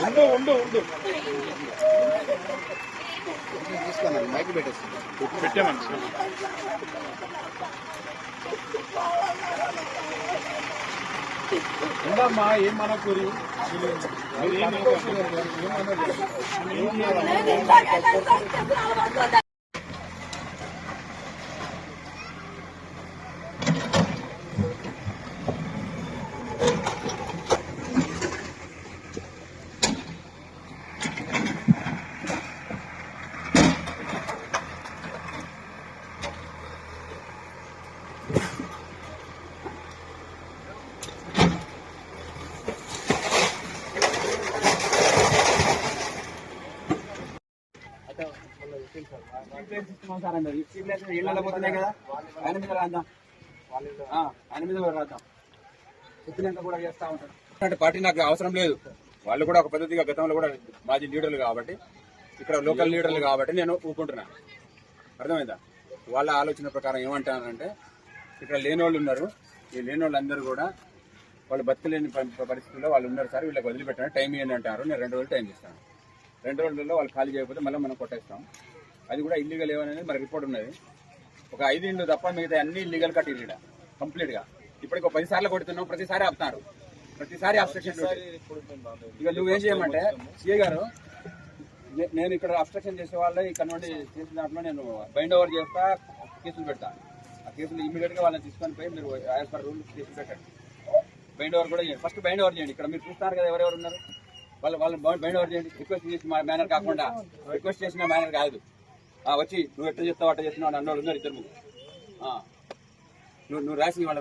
ఉండు ఉండు ఉండు పెట్టామని ఉండమ్మా ఏం మనకూరి? నేను పోతున్నాయి కదా? ఆయన మీద రాద్దాం. ఆయన మీద రాద్దాం. చెప్పినాక కూడా చేస్తా అంటే పార్టీ నాకు అవసరం లేదు. వాళ్ళు కూడా ఒక పద్ధతిగా గతంలో కూడా మాజీ లీడర్లు కాబట్టి ఇక్కడ లోకల్ లీడర్లు కాబట్టి నేను ఊరుకుంటున్నాను అర్థమైందా? వాళ్ళ ఆలోచన ప్రకారం ఏమంటానంటే ఇక్కడ లేని వాళ్ళు ఉన్నారు. ఈ లేని వాళ్ళందరూ కూడా వాళ్ళు బతకలేని ప- పరిస్థితుల్లో వాళ్ళు ఉన్నారు సార్ వీళ్ళకి వదిలిపెట్టాను టైం ఏంటంటారు అంటారు. నేను రెండు రోజులు టైం ఇస్తాను. రెండు రోజుల్లో వాళ్ళు ఖాళీ చేయకపోతే మళ్ళీ మనం కొట్టేస్తాం. అది కూడా ఇల్లీగల్ ఏమనేది మన రిపోర్ట్ ఉన్నది. ఒక ఐదు ఇళ్ళు తప్ప మిగతా అన్ని ఇల్లీగల్ కట్టిరు ఇక్కడ కంప్లీట్గా. ఇప్పటికి ఒక పది సార్లు కొడుతున్నాం ప్రతిసారి ఆపుతున్నారు ప్రతిసారి అబ్స్ట్రక్షన్ ఇక నువ్వేం చేయమంటే సిఏ గారు నేను ఇక్కడ అబ్స్ట్రక్షన్ చేసే వాళ్ళే ఇక్కడ నుండి చేసిన దాంట్లో నేను బైండ్ ఓవర్ చేస్తా కేసులు పెడతా. ఆ కేసులు ఇమీడియట్గా వాళ్ళని తీసుకొని పోయి మీరు యాజ్ పర్ రూల్ కేసులు పెట్టండి. బైండ్ ఓవర్ కూడా చేయండి. ఫస్ట్ బైండ్ ఓవర్ చేయండి. ఇక్కడ మీరు చూస్తున్నారు కదా ఎవరెవరు ఉన్నారు? వాళ్ళు వాళ్ళు బైండ్ ఓవర్ చేయండి. రిక్వెస్ట్ చేసి మేనర్ కాకుండా రిక్వెస్ట్ చేసిన మేనర్ కాదు. వచ్చి నువ్వు ఎట్లా చేస్తావు అట్లా చేస్తున్నావు అని అన్నోళ్ళు ఉన్నారు ఇద్దరు నువ్వు నువ్వు రాసి వాళ్ళ